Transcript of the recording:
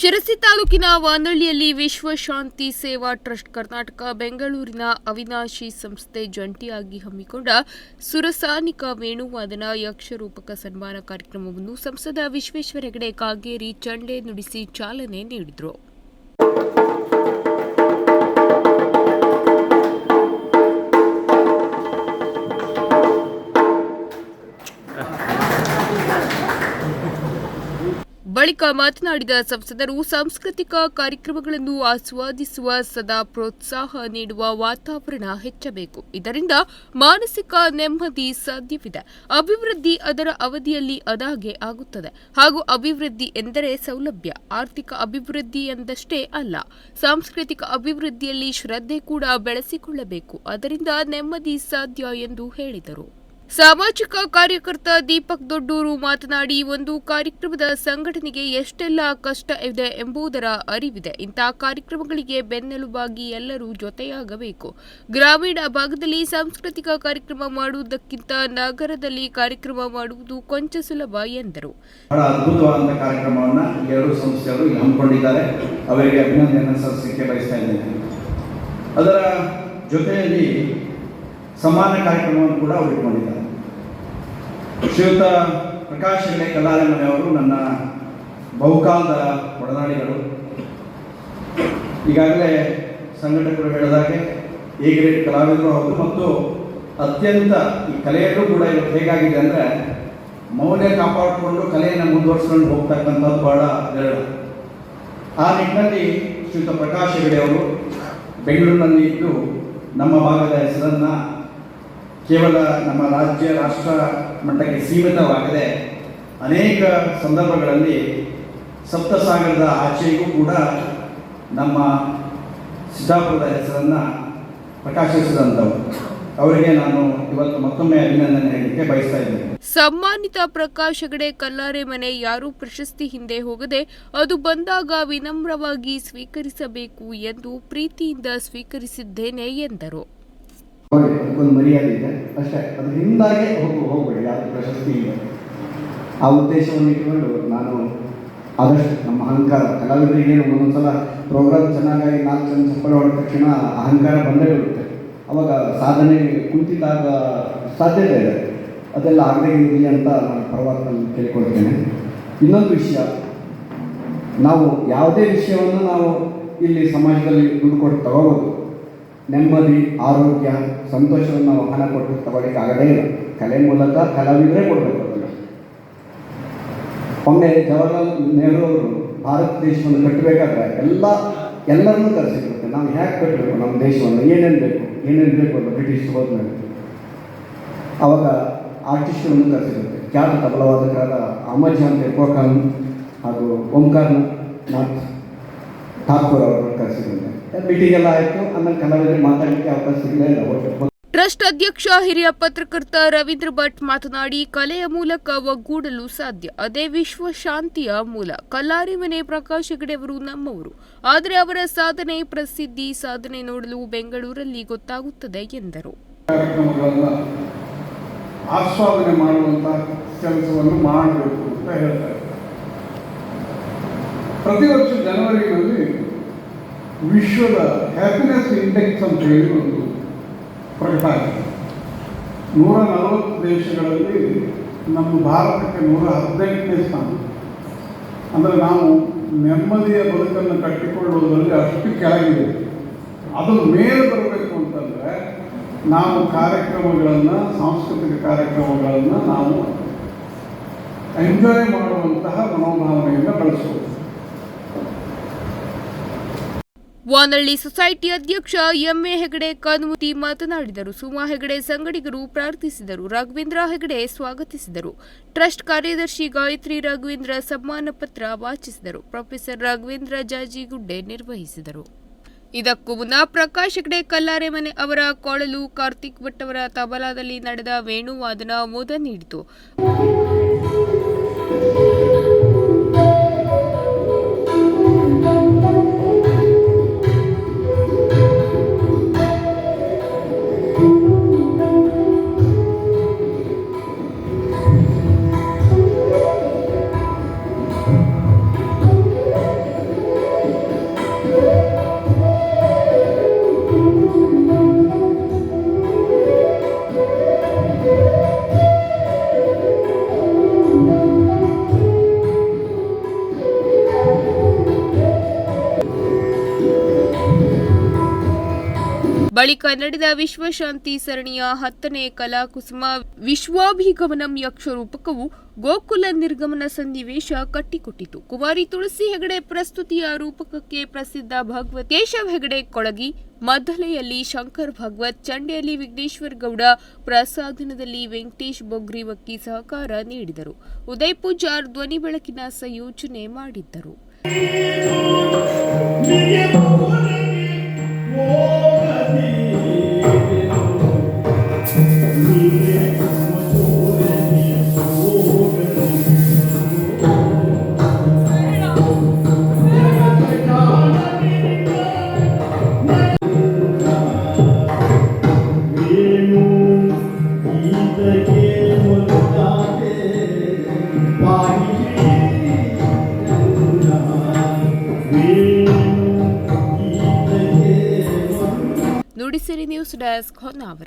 ಶಿರಸಿ ತಾಲೂಕಿನ ವಾನಳ್ಳಿಯಲ್ಲಿ ವಿಶ್ವ ಶಾಂತಿ ಸೇವಾ ಟ್ರಸ್ಟ್ ಕರ್ನಾಟಕ ಬೆಂಗಳೂರಿನ ಅವಿನಾಶಿ ಸಂಸ್ಥೆ ಜಂಟಿಯಾಗಿ ಹಮ್ಮಿಕೊಂಡ ಸುರಸಾನಿಕ ವೇಣುವಾದನ ಯಕ್ಷರೂಪಕ ಸನ್ಮಾನ ಕಾರ್ಯಕ್ರಮವನ್ನು ಸಂಸದ ವಿಶ್ವೇಶ್ವರ ಹೆಗಡೆ ಕಾಗೇರಿ ಚಂಡೆ ನುಡಿಸಿ ಚಾಲನೆ ನೀಡಿದರು. ಬಳಿಕ ಮಾತನಾಡಿದ ಸಂಸದರು, ಸಾಂಸ್ಕೃತಿಕ ಕಾರ್ಯಕ್ರಮಗಳನ್ನು ಆಸ್ವಾದಿಸುವ ಸದಾ ಪ್ರೋತ್ಸಾಹ ನೀಡುವ ವಾತಾವರಣ ಹೆಚ್ಚಬೇಕು. ಇದರಿಂದ ಮಾನಸಿಕ ನೆಮ್ಮದಿ ಸಾಧ್ಯವಿದೆ. ಅಭಿವೃದ್ಧಿ ಅದರ ಅವಧಿಯಲ್ಲಿ ಅದಾಗೆ ಆಗುತ್ತದೆ. ಹಾಗೂ ಅಭಿವೃದ್ಧಿ ಎಂದರೆ ಸೌಲಭ್ಯ. ಆರ್ಥಿಕ ಅಭಿವೃದ್ಧಿ ಎಂದಷ್ಟೇ ಅಲ್ಲ, ಸಾಂಸ್ಕೃತಿಕ ಅಭಿವೃದ್ಧಿಯಲ್ಲಿ ಶ್ರದ್ಧೆ ಕೂಡ ಬೆಳೆಸಿಕೊಳ್ಳಬೇಕು. ಅದರಿಂದ ನೆಮ್ಮದಿ ಸಾಧ್ಯ ಎಂದು ಹೇಳಿದರು. ಸಾಮಾಜಿಕ ಕಾರ್ಯಕರ್ತ ದೀಪಕ್ ದೊಡ್ಡೂರು ಮಾತನಾಡಿ, ಒಂದು ಕಾರ್ಯಕ್ರಮದ ಸಂಘಟನೆಗೆ ಎಷ್ಟೆಲ್ಲ ಕಷ್ಟ ಇದೆ ಎಂಬುದರ ಅರಿವಿದೆ. ಇಂತಹ ಕಾರ್ಯಕ್ರಮಗಳಿಗೆ ಬೆನ್ನೆಲುಬಾಗಿ ಎಲ್ಲರೂ ಜೊತೆಯಾಗಬೇಕು. ಗ್ರಾಮೀಣ ಭಾಗದಲ್ಲಿ ಸಾಂಸ್ಕೃತಿಕ ಕಾರ್ಯಕ್ರಮ ಮಾಡುವುದಕ್ಕಿಂತ ನಗರದಲ್ಲಿ ಕಾರ್ಯಕ್ರಮ ಮಾಡುವುದು ಕೊಂಚ ಸುಲಭ ಎಂದರು. ಅದರ ಜೊತೆಯಲ್ಲಿ ಸಮಾನ ಕಾರ್ಯಕ್ರಮವನ್ನು ಕೂಡ ಅವರು ಇಟ್ಕೊಂಡಿದ್ದಾರೆ. ಶ್ರೀಯುತ ಪ್ರಕಾಶ್ ಹೆಗಡೆ ಕಲ್ಲಾರೆ ಮನೆಯವರು ನನ್ನ ಬಹುಕಾಲದ ಒಡನಾಡಿಗಳು ಈಗಾಗಲೇ ಸಂಘಟಕರು ಹೇಳಿದಾಗೆ ಎ ಗ್ರೇಡ್ ಕಲಾವಿದರು ಹೌದು ಮತ್ತು ಅತ್ಯಂತ ಈ ಕಲೆಯಲ್ಲೂ ಕೂಡ ಇವತ್ತು ಹೇಗಾಗಿದೆ ಅಂದರೆ ಮೌಲ್ಯ ಕಾಪಾಡಿಕೊಂಡು ಕಲೆಯನ್ನು ಮುಂದುವರಿಸ್ಕೊಂಡು ಹೋಗ್ತಕ್ಕಂಥದ್ದು ಬಹಳ ವಿರಳ. ಆ ನಿಟ್ಟಿನಲ್ಲಿ ಶ್ರೀಯುತ ಪ್ರಕಾಶ್ ಹೆಗಡೆ ಅವರು ಬೆಂಗಳೂರಿನಲ್ಲಿ ಇದ್ದು ನಮ್ಮ ಭಾಗದ ಹೆಸರನ್ನು ಕೇವಲ ನಮ್ಮ ರಾಜ್ಯ, ರಾಷ್ಟ್ರ ಮಟ್ಟಕ್ಕೆ ಸೀಮಿತವಾಗದೆ ಅನೇಕ ಸಂದರ್ಭಗಳಲ್ಲಿ ಸಪ್ತಸಾಗರದ ಆಚೆಗೂ ಕೂಡ ನಮ್ಮ ಸಿದ್ದಾಪುರದ ಹೆಸರನ್ನು ಪ್ರಕಾಶಿಸಿದಂಥವು. ಅವರಿಗೆ ನಾನು ಇವತ್ತು ಮತ್ತೊಮ್ಮೆ ಅಭಿನಂದನೆ ಹೇಳಲಿಕ್ಕೆ ಬಯಸ್ತಾ ಇದ್ದೇನೆ. ಸಮ್ಮಾನಿತ ಪ್ರಕಾಶ್ ಹೆಗಡೆ, ಕಲ್ಲಾರೆ ಮನೆ ಯಾರೂ ಪ್ರಶಸ್ತಿ ಹಿಂದೆ ಹೋಗದೆ ಅದು ಬಂದಾಗ ವಿನಮ್ರವಾಗಿ ಸ್ವೀಕರಿಸಬೇಕು ಎಂದು ಪ್ರೀತಿಯಿಂದ ಸ್ವೀಕರಿಸಿದ್ದೇನೆ ಎಂದರು. ಒಂದು ಮರ್ಯಾದೆ ಇದೆ. ಅಷ್ಟೇ, ಅದು ಹಿಂದಾಗೆ ಹೋಗು, ಹೋಗಬೇಡಿ, ಯಾವುದು ಪ್ರಶಸ್ತಿ ಇಲ್ಲ. ಆ ಉದ್ದೇಶವನ್ನು ಇಟ್ಕೊಂಡು ನಾನು ಆದಷ್ಟು ನಮ್ಮ ಅಹಂಕಾರ, ಕಲಾವಿದರಿಗೆ ಒಂದೊಂದ್ಸಲ ಪ್ರೋಗ್ರಾಮ್ ಚೆನ್ನಾಗಾಗಿ ನಾಲ್ಕು ಜನ ಚಪ್ಪಳೆ ಹೊಡೆದ ತಕ್ಷಣ ಅಹಂಕಾರ ಬಂದೇ ಬಿಡುತ್ತೆ ಅವಾಗ ಸಾಧನೆ ಕುಂತಿದ್ದಾಗ ಸಾಧ್ಯತೆ ಇದೆ. ಅದೆಲ್ಲ ಆಗದೆ ಇರಲಿ ಅಂತ ನಾನು ಪರವಾಗಿ ಕೇಳ್ಕೊಳ್ತೇನೆ. ಇನ್ನೊಂದು ವಿಷಯ, ನಾವು ಯಾವುದೇ ವಿಷಯವನ್ನು ನಾವು ಇಲ್ಲಿ ಸಮಾಜದಲ್ಲಿ ದುಡ್ಡು ಕೊಟ್ಟು ತಗೋಬೋದು. ನೆಮ್ಮದಿ, ಆರೋಗ್ಯ, ಸಂತೋಷವನ್ನು ನಾವು ಹಣ ಕೊಟ್ಟು ತಗೊಳ್ಳಿಕ್ಕೆ ಆಗದೇ ಇಲ್ಲ. ಕಲೆ ಮೂಲಕ ಕಲಾವಿದರೇ ಕೊಡಬೇಕು ಅದನ್ನು. ಒಮ್ಮೆ ಜವಾಹರಲಾಲ್ ನೆಹರು ಅವರು ಭಾರತ ದೇಶವನ್ನು ಕಟ್ಟಬೇಕಾದ್ರೆ ಎಲ್ಲ, ಎಲ್ಲರನ್ನೂ ಕರೆಸಿರುತ್ತೆ ನಾವು ಹೇಗೆ ಕಟ್ಟಬೇಕು ನಮ್ಮ ದೇಶವನ್ನು. ಏನೇನು ಬೇಕು? ಏನೇನು ಬೇಕು ಅಂತ ಬ್ರಿಟಿಷ್ ಹೋದ್ಮೇಲೆ. ಅವಾಗ ಆರ್ಟಿಸ್ಟ್ಗಳನ್ನು ಕರೆಸಿರುತ್ತೆ ಖ್ಯಾತ ತಬಲವಾದಕರಾದ ಅಮರ್ ಜಾನ್ ಖಾನ್ ಹಾಗೂ ಓಂಕಾರ್ ನಾಥ್. ಠಾಕೂರ್ ಅವರನ್ನು ಕರೆಸಿಕೊಂಡೆ ಮೀಟಿಂಗ್ ಎಲ್ಲ ಆಯಿತು ಆಮೇಲೆ ಕನ್ನಡದಲ್ಲಿ ಮಾತಾಡಲಿಕ್ಕೆ ಅವಕಾಶ ಸಿಗಲೇ ಇಲ್ಲ ಟ್ರಸ್ಟ್ ಅಧ್ಯಕ್ಷ ಹಿರಿಯ ಪತ್ರಕರ್ತ ರವೀಂದ್ರ ಭಟ್ ಮಾತನಾಡಿ ಕಲೆಯ ಮೂಲಕ ಒಗ್ಗೂಡಲು ಸಾಧ್ಯ. ಅದೇ ವಿಶ್ವ ಶಾಂತಿಯ ಮೂಲ. ಕಲ್ಲಾರಿ ಮನೆ ಪ್ರಕಾಶ್ ಹೆಗಡೆ ಅವರು ನಮ್ಮವರು. ಆದರೆ ಅವರ ಸಾಧನೆ ಪ್ರಸಿದ್ಧಿ ಸಾಧನೆ ನೋಡಲು ಬೆಂಗಳೂರಲ್ಲಿ ಗೊತ್ತಾಗುತ್ತದೆ ಎಂದರು. ಕಾರ್ಯಕ್ರಮಗಳನ್ನು ಆಸ್ವಾದನೆ ಮಾಡುವಂತಹ ಕೆಲಸವನ್ನು ಮಾಡಬೇಕು ಅಂತ ಹೇಳ್ತಾರೆ. ಪ್ರತಿ ವರ್ಷ ಜನವರಿನಲ್ಲಿ ವಿಶ್ವದ ಹ್ಯಾಪಿನೆಸ್ ಇಂಡೆಕ್ಸ್ ಅಂತ ಹೇಳಿ ಒಂದು ಪ್ರಕಟ ಆಗಿದೆ. ನೂರ ನಲವತ್ತು ದೇಶಗಳಲ್ಲಿ ನಮ್ಮ ಭಾರತಕ್ಕೆ ನೂರ ಹದಿನೆಂಟನೇ ಸ್ಥಾನ. ಅಂದರೆ ನಾವು ನೆಮ್ಮದಿಯ ಬದುಕನ್ನು ಕಟ್ಟಿಕೊಳ್ಳುವುದರಲ್ಲಿ ಅಷ್ಟು ಕೆಳಗಿದೆ. ಅದು ಮೇಲೆ ಬರಬೇಕು ಅಂತಂದರೆ ನಾವು ಕಾರ್ಯಕ್ರಮಗಳನ್ನು, ಸಾಂಸ್ಕೃತಿಕ ಕಾರ್ಯಕ್ರಮಗಳನ್ನು ನಾವು ಎಂಜಾಯ್ ಮಾಡುವಂತಹ ಮನೋಭಾವನೆಯನ್ನು ಬೆಳೆಸಬೇಕು ವಾನಳ್ಳಿ ಸೊಸೈಟಿ ಅಧ್ಯಕ್ಷ ಎಂಎ ಹೆಗಡೆ ಕನ್ಮುತಿ ಮಾತನಾಡಿದರು. ಸುಮಾ ಹೆಗಡೆ ಸಂಗಡಿಗರು ಪ್ರಾರ್ಥಿಸಿದರು. ರಾಘವೇಂದ್ರ ಹೆಗಡೆ ಸ್ವಾಗತಿಸಿದರು. ಟ್ರಸ್ಟ್ ಕಾರ್ಯದರ್ಶಿ ಗಾಯತ್ರಿ ರಾಘವೇಂದ್ರ ಸಮ್ಮಾನ ಪತ್ರ ವಾಚಿಸಿದರು. ಪ್ರೊಫೆಸರ್ ರಾಘವೇಂದ್ರ ಜಾಜಿಗುಡ್ಡೆ ನಿರ್ವಹಿಸಿದರು. ಇದಕ್ಕೂ ಮುನ್ನ ಪ್ರಕಾಶ್ ಹೆಗಡೆ ಕಲ್ಲಾರೆ ಮನೆ ಅವರ ಕೊಳಲು ಕಾರ್ತಿಕ್ ಭಟ್ ಅವರ ತಬಲಾದಲ್ಲಿ ನಡೆದ ವೇಣುವಾದನ ಮೋದ ನೀಡಿತು. ಬಳಿಕ ನಡೆದ ವಿಶ್ವಶಾಂತಿ ಸರಣಿಯ ಹತ್ತನೇ ಕಲಾಕುಸುಮ ವಿಶ್ವಾಭಿಗಮನಂ ಯಕ್ಷರೂಪಕವು ಗೋಕುಲ ನಿರ್ಗಮನ ಸನ್ನಿವೇಶ ಕಟ್ಟಿಕೊಟ್ಟಿತು. ಕುಮಾರಿ ತುಳಸಿ ಹೆಗಡೆ ಪ್ರಸ್ತುತಿಯ ರೂಪಕಕ್ಕೆ ಪ್ರಸಿದ್ಧ ಭಗವತ್ ಕೇಶವ್ ಹೆಗಡೆ ಕೊಳಗಿ, ಮದ್ದಲೆಯಲ್ಲಿ ಶಂಕರ್ ಭಗವತ್, ಚಂಡೆಯಲ್ಲಿ ವಿಘ್ನೇಶ್ವರ್ ಗೌಡ, ಪ್ರಸಾದನದಲ್ಲಿ ವೆಂಕಟೇಶ್ ಬೊಗ್ರಿವಕ್ಕಿ ಸಹಕಾರ ನೀಡಿದರು. ಉದಯ್ ಪೂಜಾರ್ ಧ್ವನಿ ಬೆಳಕಿನ ಸಂಯೋಜನೆ ಮಾಡಿದ್ದರು. ന്യൂസ് ഡെസ്ക് ഒന്നാമത്